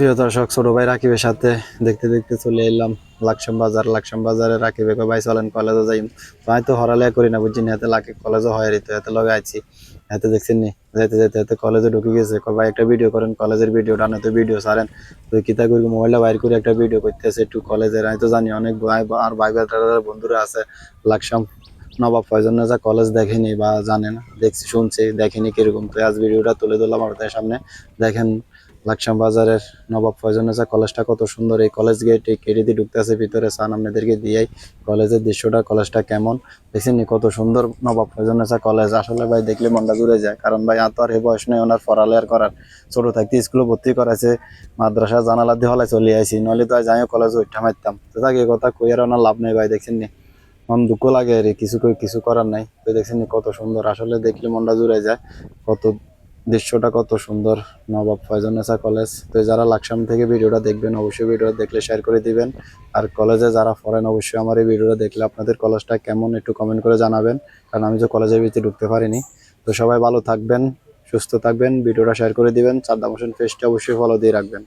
প্রিয় দর্শক, ছোট ভাই রাকিবের সাথে দেখতে দেখতে চলে এলাম লাকসাম বাজার। লাকসাম বাজারে রাকিবে ভাই চলেন কলেজে যাই। ভাই তো হরালে করি না বুঝছি না হাতে লাকি কলেজে হয় রিতো হাতে লগে আইছি। হাতে দেখছেন নি, যাইতে যাইতে হাতে কলেজে ঢুকে গেছে। ভাই, একটা ভিডিও করেন কলেজের ভিডিও ডানে তো ভিডিও সারেন তো কিতা করি মোবাইলটা বাইর করে একটা ভিডিও করতেছে একটু কলেজের আমি তো জানি অনেক ভাই আর ভাই বন্ধুরা আছে। লাকসাম নবাব ফয়জন যা কলেজ দেখেনি বা জানে না। দেখছি, শুনছি, দেখেনি কীরকম। তো আজ ভিডিওটা তুলে ধরলাম আপনাদের সামনে। দেখেন লাকসাম বাজারের নবাব ফয়জনেজা কলেজটা কত সুন্দর। এই কলেজ গেট এই কেটে দিয়ে ঢুকতে আছে ভিতরে সান আপনাদেরকে দিয়াই কলেজের দৃশ্যটা, কলেজটা কেমন? দেখছেন কত সুন্দর নবাব ফয়জনেজা কলেজ। আসলে ভাই দেখলে মনটা জুড়ে যায়, কারণ ভাই আর তো আর এই বয়স নেই, ওনার পড়ালেয়ার করার। ছোট থাকতে স্কুলে ভর্তি করাইছে মাদ্রাসা জানালা দিয়ে হলে চলে আইসি নইলে তো আর যাইও কলেজ উঠা মারতাম। তো তাকে কথা কই আর ওনার লাভ নেই ভাই, দেখছেন নি? মন দুঃখ লাগে রে, কিছু কিছু করার নাই। তো দেখছেন কত সুন্দর, আসলে দেখলে মনটা জুড়ে যায়। কত দৃশ্যটা কত সুন্দর, নবাব ফয়জনেসা কলেজ তো যারা লাকসাম থেকে ভিডিওটা দেখবেন, অবশ্যই ভিডিওটা দেখলে শেয়ার করে দিবেন। আর কলেজে যারা ফরেন অবশ্যই আমার এই ভিডিওটা দেখলে আপনাদের কলেজটা কেমন, একটু কমেন্ট করে জানাবেন। কারণ আমি তো কলেজের ভিতরে ঢুকতে পারিনি। তো সবাই ভালো থাকবেন, সুস্থ থাকবেন, ভিডিওটা শেয়ার করে দিবেন। চারদা মোশন পেজটা অবশ্যই ফলো দিয়ে রাখবেন।